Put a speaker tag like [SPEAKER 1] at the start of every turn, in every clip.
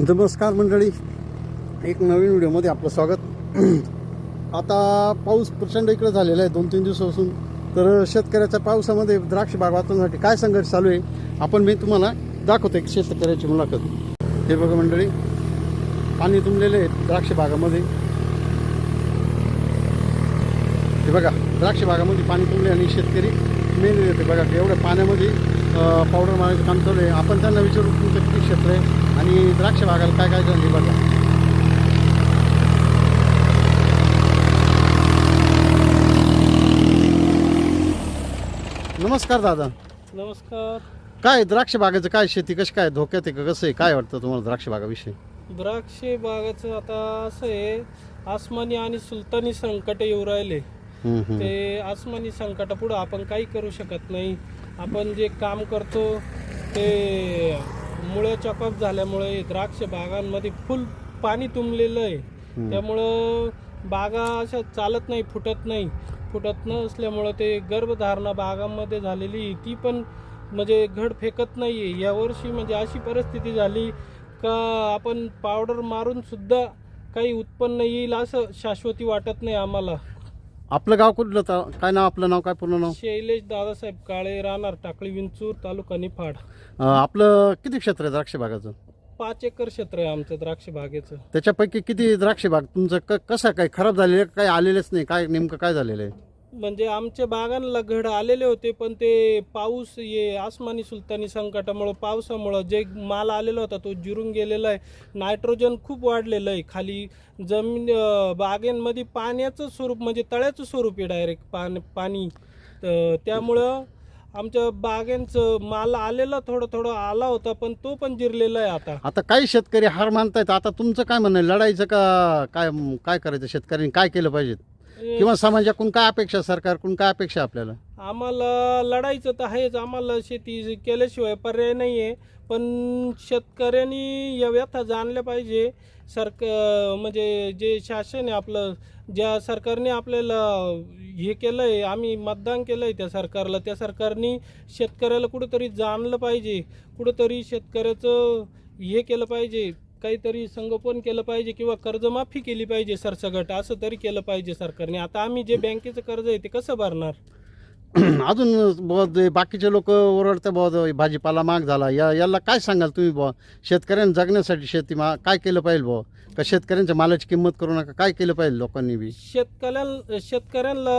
[SPEAKER 1] नमस्कार मंडळी. एक नवीन व्हिडिओमध्ये आपलं स्वागत. आता पाऊस प्रचंड इकडे झालेला आहे दोन तीन दिवसापासून. तर शेतकऱ्याच्या पावसामध्ये द्राक्ष बाग वाचवण्यासाठी काय संघर्ष चालू आहे आपण मी तुम्हाला दाखवतो एक शेतकऱ्याची मुलाखत. हे बघा मंडळी पाणी तुंबलेले आहे द्राक्ष बागामध्ये. हे बघा द्राक्ष बागामध्ये पाणी तुंबले आणि शेतकरी मेन येते बघा एवढ्या पाण्यामध्ये पावडर मारायचं काम चालू आहे. आपण त्यांना विचारू तुमचं किती क्षेत्र आहे? आणि द्राक्ष बागाला काय काय झालं बघा. नमस्कार दादा.
[SPEAKER 2] नमस्कार.
[SPEAKER 1] काय द्राक्ष बागाचं काय शेती कशी काय धोक्यात आहे का? कसं आहे? काय वाटतं तुम्हाला द्राक्ष बागाविषयी?
[SPEAKER 2] द्राक्ष बागाचं आता असं आहे आसमानी आणि सुलतानी संकट येऊ राहिले. ते आसमानी संकटापुढं आपण काही करू शकत नाही. आपण जे काम करतो ते मुळे चॉकअप झाल्यामुळे द्राक्ष बागांमध्ये फुल पाणी तुंबलेलं आहे. त्यामुळं बागा अशा चालत नाही फुटत नाही. फुटत नसल्यामुळं ते गर्भधारणा बागांमध्ये झालेली ती पण म्हणजे घड फेकत नाही आहे यावर्षी म्हणजे अशी परिस्थिती झाली का आपण पावडर मारून सुद्धा काही उत्पन्न येईल असं शाश्वती वाटत नाही आम्हाला.
[SPEAKER 1] आपलं गाव कुठलं ता- काय नाव आपलं नाव काय पूर्ण नाव?
[SPEAKER 2] शैलेश दादासाहेब काळे राहणार टाकळी विंचूर तालुका निफाड.
[SPEAKER 1] अं, आपलं किती क्षेत्र आहे द्राक्ष बागाचं?
[SPEAKER 2] पाच एकर क्षेत्र आहे आमचं द्राक्ष बागेचं.
[SPEAKER 1] त्याच्यापैकी किती द्राक्ष बाग? तुमचं क कसं काय? खराब झालेलं आहे काही आलेलेच नाही? काय नेमकं काय झालेलं आहे?
[SPEAKER 2] म्हणजे आमच्या बागांना घड आलेले होते पण ते पाऊस ये आसमानी सुलतानी संकटामुळं पावसामुळं जे माल आलेला होता तो जिरून गेलेला आहे. नायट्रोजन खूप वाढलेलं आहे. खाली जमीन बागेंमध्ये पाण्याचं स्वरूप म्हणजे तळ्याचं स्वरूप आहे डायरेक्ट पान पाणी. तर त्यामुळं आमच्या बागेंचं माल आलेला थोडं थोडं आला होता पण तो पण जिरलेला आहे आता.
[SPEAKER 1] आता काही शेतकरी हार मानतायत. आता तुमचं काय म्हणणं आहे? लढायचं का काय काय करायचं? शेतकऱ्यांनी काय केलं पाहिजे? किंवा समाजाकडून काय अपेक्षा सरकारकडून काय अपेक्षा आपल्याला?
[SPEAKER 2] आम्हाला लढायचं तर आहेच. आम्हाला शेती केल्याशिवाय पर्याय नाही आहे पण शेतकऱ्यांनी या व्यथा जाणल्या पाहिजे. सरक म्हणजे जे शासन आहे आपलं ज्या सरकारने आपल्याला हे केलं आहे आम्ही मतदान केलं आहे त्या सरकारला. त्या सरकारने शेतकऱ्याला कुठंतरी जाणलं पाहिजे. कुठंतरी शेतकऱ्याचं हे केलं पाहिजे. काहीतरी संगोपन केलं पाहिजे किंवा कर्जमाफी केली पाहिजे सरसगट असं तरी केलं पाहिजे सरकारने. आता आम्ही जे बँकेचं कर्ज आहे ते कसं भरणार?
[SPEAKER 1] अजून बाकीचे लोक ओरडते बहुत भाजीपाला महाग झाला. या याला काय सांगाल तुम्ही बुवा शेतकऱ्यांना जगण्यासाठी शेती मा काय केलं पाहिजे बुवा का शेतकऱ्यांच्या मालाची किंमत करू नका? काय केलं पाहिजे लोकांनी बी?
[SPEAKER 2] शेतकऱ्याला शेतकऱ्यांना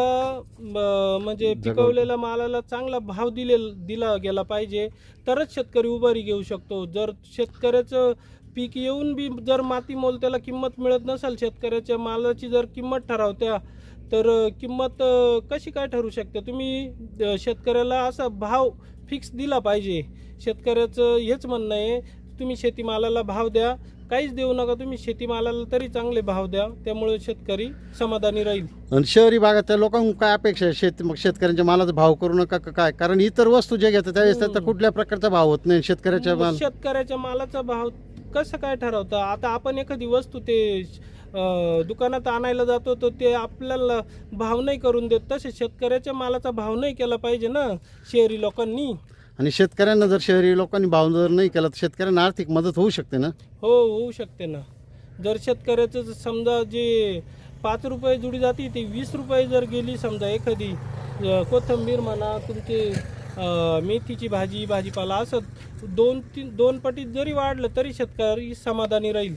[SPEAKER 2] म- म्हणजे पिकवलेल्या मालाला चांगला भाव दिले दिला गेला पाहिजे. तरच शेतकरी उभारी घेऊ शकतो. जर शेतकऱ्याचं पीक येऊन बी जर माती मोल त्याला किंमत मिळत नसेल शेतकऱ्याच्या मालाची जर किंमत ठरवत्या तर किंमत कशी काय ठरू शकते? तुम्ही शेतकऱ्याला असा भाव फिक्स दिला पाहिजे. शेतकऱ्याचं हेच म्हणणं आहे तुम्ही शेतीमालाला भाव द्या. काहीच देऊ नका तुम्ही शेतीमालाला तरी चांगले भाव द्या. त्यामुळे शेतकरी समाधानी राहील.
[SPEAKER 1] आणि शहरी भागातल्या लोकांना काय अपेक्षा आहे? शेत मग शेतकऱ्यांच्या मालाचा भाव करू नका का काय? कारण इतर वस्तू जे घेतात त्यावेळेस त्याचा कुठल्या प्रकारचा भाव होत नाही शेतकऱ्याच्या माल.
[SPEAKER 2] शेतकऱ्याच्या मालाचा भाव कसं काय ठरवतं? आता आपण एखादी वस्तू ते दुकानात आणायला जातो तर ते आपल्याला भाव नाही करून देत. तसे शेतकऱ्याच्या मालाचा भाव नाही केला पाहिजे ना शहरी लोकांनी.
[SPEAKER 1] आणि शेतकऱ्यांना जर शहरी लोकांनी भाव जर नाही केला तर शेतकऱ्यांना आर्थिक मदत होऊ शकते ना?
[SPEAKER 2] हो होऊ शकते ना. जर शेतकऱ्याचं जर समजा जे पाच रुपये जुडी जाते ती वीस रुपये जर गेली समजा एखादी कोथिंबीर म्हणा तुमचे मेथीची भाजी भाजीपाला असं दोन तीन दोन पटीत जरी वाढलं तरी शेतकरी समाधानी राहील.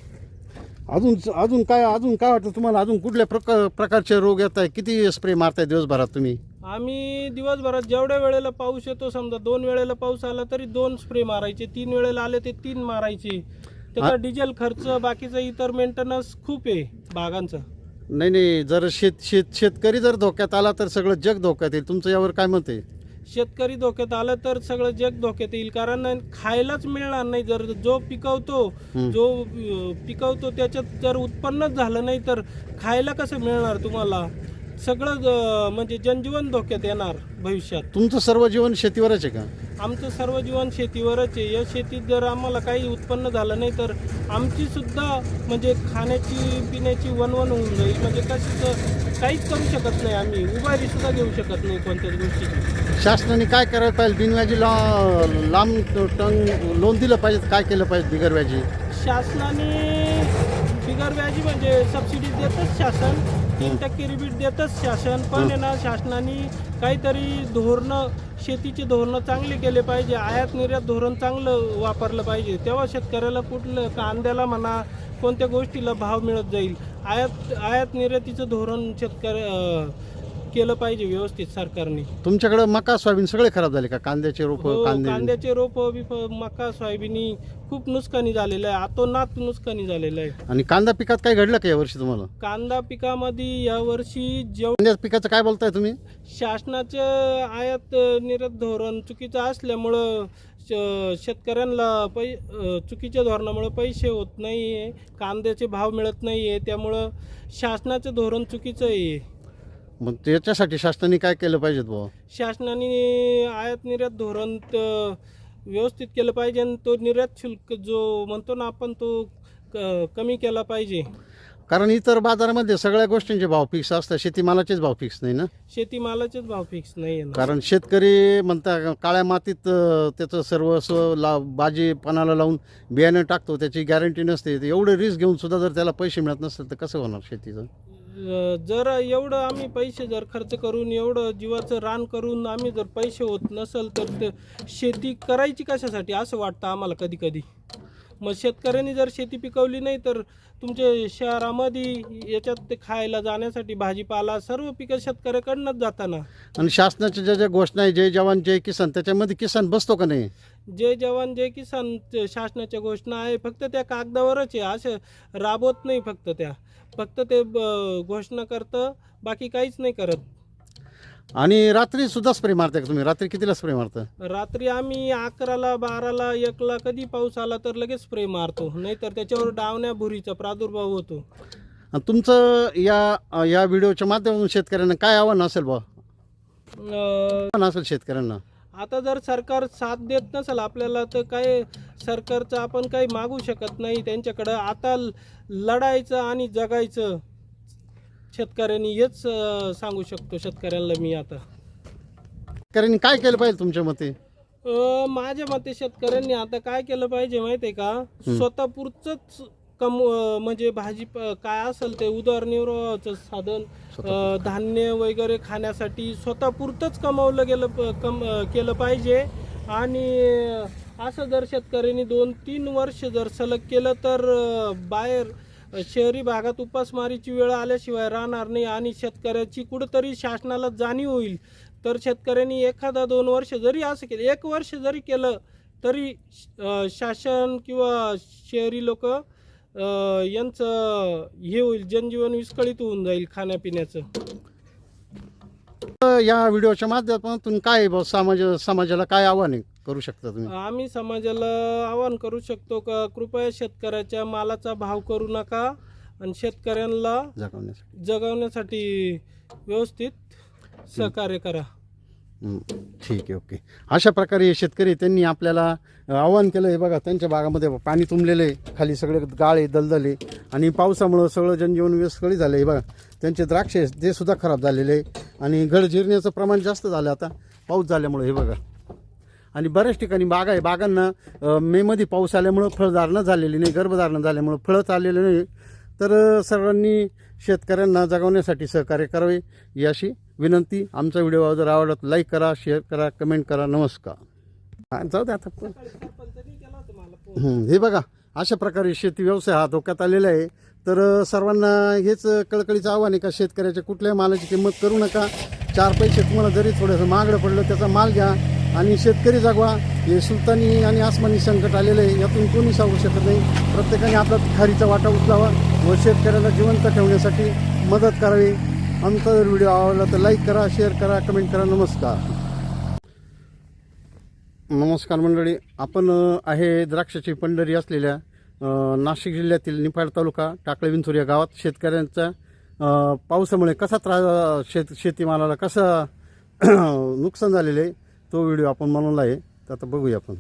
[SPEAKER 1] अजून अजून काय अजून काय वाटतं तुम्हाला? अजून कुठल्या प्रकार प्रकारचे रोग येत आहे किती स्प्रे मारताय दिवसभरात तुम्ही?
[SPEAKER 2] आम्ही दिवसभरात जेवढ्या वेळेला पाऊस येतो समजा दोन वेळेला पाऊस आला तरी दोन स्प्रे मारायचे. तीन वेळेला आले ते तीन मारायचे. त्याचा डिझेल खर्च बाकीचा इतर मेंटेनन्स खूप आहे बागांचा
[SPEAKER 1] नाही नाही जर शेत शेत शेतकरी जर धोक्यात आला तर सगळं जग धोक्यात येईल. तुमचं यावर काय मत आहे?
[SPEAKER 2] शेतकरी धोक्यात आलं तर सगळं जग धोक्यात येईल. कारण खायलाच मिळणार नाही. जर जो पिकवतो. जो पिकवतो त्याच्यात जर उत्पन्नच झालं नाही तर खायला कसं मिळणार तुम्हाला? सगळं म्हणजे जनजीवन धोक्यात येणार भविष्यात.
[SPEAKER 1] तुमचं सर्व जीवन शेतीवरच आहे का?
[SPEAKER 2] आमचं सर्व जीवन शेतीवरच आहे. या शेतीत जर आम्हाला काही उत्पन्न झालं नाही तर आमची सुद्धा म्हणजे खाण्याची पिण्याची वनवन होऊन जाईल. म्हणजे कसं काहीच करू शकत नाही आम्ही. उभारी सुद्धा घेऊ शकत नाही कोणत्याच गोष्टीची.
[SPEAKER 1] शासनाने काय करायला पाहिजे? बिनव्याजी ला लांब टंग लोन दिलं पाहिजे? काय केलं पाहिजे बिगर व्याजी
[SPEAKER 2] शासनाने बिगर व्याजी म्हणजे सबसिडी देतच शासन. तीन टक्के रिबीट देतच शासन. पण आहे ना शासनाने काहीतरी धोरणं शेतीचे धोरणं चांगले केले पाहिजे. आयात निर्यात धोरण चांगलं वापरलं पाहिजे. तेव्हा शेतकऱ्याला कुठलं कांद्याला म्हणा कोणत्या गोष्टीला भाव मिळत जाईल. आयात आयात निर्यातीचं धोरण शेतकऱ्या केलं पाहिजे व्यवस्थित सरकारने.
[SPEAKER 1] तुमच्याकडं मका सोयाबीन सगळे खराब झाले का? कांद्याचे रोप
[SPEAKER 2] हो,
[SPEAKER 1] कांदे?
[SPEAKER 2] कांद्याचे रोप बिप मका सोयाबीनी खूप नुकसानी झालेलं आहे. आतोनात नुकसानी झालेलं आहे.
[SPEAKER 1] आणि कांदा पिकात काय घडलं का यावर्षी तुम्हाला?
[SPEAKER 2] कांदा पिकामध्ये यावर्षी जेव
[SPEAKER 1] कांद्या पिकाचं काय बोलताय तुम्ही?
[SPEAKER 2] शासनाचं आयात निर्यात धोरण चुकीचं असल्यामुळं श- शेतकऱ्यांना पै अं, चुकीच्या धोरणामुळे पैसे होत नाही आहे कांद्याचे भाव मिळत नाही आहे त्यामुळं शासनाचं धोरण चुकीचं आहे.
[SPEAKER 1] मग त्याच्यासाठी शासनाने काय केलं पाहिजे बुवा
[SPEAKER 2] शासनाने आयात निर्यात धोरण त- व्यवस्थित केलं पाहिजे आणि तो निर्यात शुल्क जो म्हणतो ना आपण तो क- कमी केला पाहिजे.
[SPEAKER 1] कारण इतर बाजारामध्ये सगळ्या गोष्टींचे भाव फिक्स असतात शेतीमालाचेच भाव फिक्स नाही ना?
[SPEAKER 2] शेतीमालाचेच भाव फिक्स नाही आहे ना.
[SPEAKER 1] कारण शेतकरी म्हणता काळ्या मातीत अं, त्याचं सर्वस्व ला भाजीपानाला लावून बियाणं टाकतो त्याची गॅरंटी नसते एवढे रिस्क घेऊन सुद्धा जर त्याला पैसे मिळत नसतील तर कसं होणार शेतीचं?
[SPEAKER 2] जर एवढं आम्ही पैसे जर खर्च करून एवढं जीवाचं रान करून आम्ही जर पैसे होत नसेल तर ते शेती करायची कशासाठी असं वाटतं आम्हाला कधी कधी मग शेतकऱ्यांनी जर शेती पिकवली नाही तर तुमच्या शहरामध्ये याच्यात ते खायला जाण्यासाठी भाजीपाला सर्व पिकं शेतकऱ्याकडनंच जाताना.
[SPEAKER 1] आणि शासनाच्या ज्या ज्या घोषणा आहे जय जवान जय किसान त्याच्यामध्ये किसान बसतो का नाही?
[SPEAKER 2] जय जवान जय किसान ते शासनाच्या घोषणा आहे फक्त त्या कागदावरच आहे. असे राबवत नाही फक्त त्या. फक्त ते ब- घोषणा करतं बाकी काहीच नाही करत.
[SPEAKER 1] आणि रात्री सुद्धा स्प्रे मारता का तुम्ही? रात्री कितीला स्प्रे मारता
[SPEAKER 2] रात्री आम्ही अकराला बाराला एकला कधी पाऊस आला तर लगेच स्प्रे मारतो. नाहीतर त्याच्यावर डावण्या भुरीचा प्रादुर्भाव होतो.
[SPEAKER 1] आणि तुमचं या या व्हिडिओच्या माध्यमातून शेतकऱ्यांना काय आव्हान असेल बा
[SPEAKER 2] अं,
[SPEAKER 1] आव्हान असेल शेतकऱ्यांना?
[SPEAKER 2] आता जर सरकार साथ देत नसेल आपल्याला तर काय सरकारचं आपण काही मागू शकत नाही. त्यांच्याकडं आता ल- लढायचं आणि जगायचं. शेतकऱ्यांनी हेच सांगू शकतो शेतकऱ्यांना मी आता.
[SPEAKER 1] शेतकऱ्यांनी काय केलं पाहिजे तुमच्या मते?
[SPEAKER 2] अ, माझ्या मते शेतकऱ्यांनी आता काय केलं पाहिजे माहिती आहे का स्वतःपुरचंच कम अ, म्हणजे भाजी काय असेल ते उदरनिर्वाहाचं साधन अ, धान्य वगैरे खाण्यासाठी स्वतःपुरतंच कमावलं गेलं प- कम अ, केलं पाहिजे. आणि असं जर शेतकऱ्यांनी दोन तीन वर्ष जर सलग केलं तर अ, बाहेर शहरी भागात उपासमारीची वेळ आल्याशिवाय राहणार नाही आणि शेतकऱ्याची कुठंतरी शासनाला जाणीव होईल. तर शेतकऱ्यांनी एखादा दोन वर्ष जरी असं केलं एक वर्ष जरी केलं तरी शासन किंवा शहरी लोक यांचं हे होईल जनजीवन विस्कळीत होऊन जाईल खाण्यापिण्याचं.
[SPEAKER 1] या व्हिडिओच्या माध्यमातून काय बा समाज समाजाला काय आव्हान आहे? करू शकता तुम्ही?
[SPEAKER 2] आम्ही समाजाला आवाहन करू शकतो का कृपया शेतकऱ्याच्या मालाचा भाव करू नका आणि शेतकऱ्यांना
[SPEAKER 1] जगवण्यासाठी.
[SPEAKER 2] जगवण्यासाठी व्यवस्थित सहकार्य करा.
[SPEAKER 1] हं, ठीक आहे ओके. अशा प्रकारे हे शेतकरी त्यांनी आपल्याला अ, आव्हान केलं आहे बघा त्यांच्या भागामध्ये पाणी तुंबलेलं आहे खाली सगळे गाळे दलदले आणि पावसामुळं सगळं जनजीवन विस्कळीत झालं आहे बघा. त्यांचे द्राक्षे ते सुद्धा खराब झालेले आहे आणि घड जिरण्याचं प्रमाण जास्त झालं आता पाऊस झाल्यामुळे हे बघा. आणि बऱ्याच ठिकाणी बागा आहे. बागांना मेमध्ये पाऊस आल्यामुळं फळधारणा झालेली नाही गर्भधारणा झाल्यामुळं फळच चाललेलं नाही. तर सर्वांनी शेतकऱ्यांना जगवण्यासाठी सहकार्य करावे याशी विनंती. आमचा व्हिडिओ जर आवडला तर लाईक करा शेअर करा कमेंट करा. नमस्कार. जाऊ दे आता. हे बघा अशा प्रकारे शेती व्यवसाय हा धोक्यात आलेला आहे. तर सर्वांना हेच कळकळीचं आव्हान आहे का शेतकऱ्याच्या कुठल्याही मालाची किंमत करू नका. चार पैसे तुम्हाला जरी थोडंसं महागडं पडलं त्याचा माल घ्या. आणि शेतकरी जगवा हे सुलतानी आणि आसमानी संकट आलेलं आहे यातून कोणी सांगू शकत नाही. प्रत्येकाने आपला खारीचा वाटा उचलावा व शेतकऱ्याला जिवंत ठेवण्यासाठी मदत करावी. आमचा जर व्हिडिओ आवडला तर लाईक करा शेअर करा कमेंट करा. नमस्कार. नमस्कार मंडळी. आपण आहे द्राक्षाची पंढरी असलेल्या नाशिक जिल्ह्यातील निफाड तालुका टाकळे विंचूर या गावात. शेतकऱ्यांचा पावसामुळे कसा त्रास शेत शेतीमालाला कसं नुकसान झालेलं आहे तो व्हिडिओ आपण बनवला आहे तर आता बघूया आपण.